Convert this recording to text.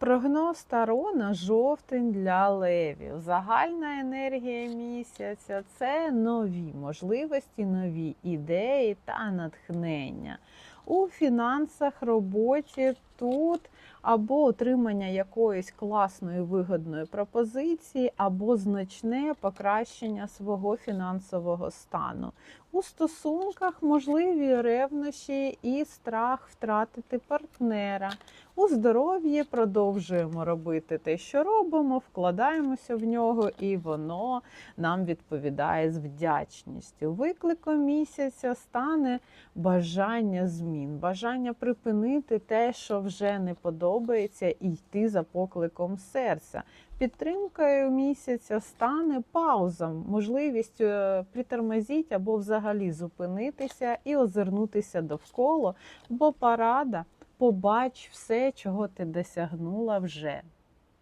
Прогноз Таро на жовтень для левів. Загальна енергія місяця це нові можливості, нові ідеї та натхнення. У фінансах, роботі тут або отримання якоїсь класної вигодної пропозиції, або значне покращення свого фінансового стану. У стосунках можливі ревнощі і страх втратити партнера. У здоров'ї продовжуємо робити те, що робимо, вкладаємося в нього, і воно нам відповідає з вдячністю. Викликом місяця стане бажання змін, бажання припинити те, що вже не подобається, і йти за покликом серця. Підтримкою місяця стане пауза, можливість притормозіть притормозити або взагалі зупинитися і озирнутися довкола, бо парада побач все, чого ти досягнула вже.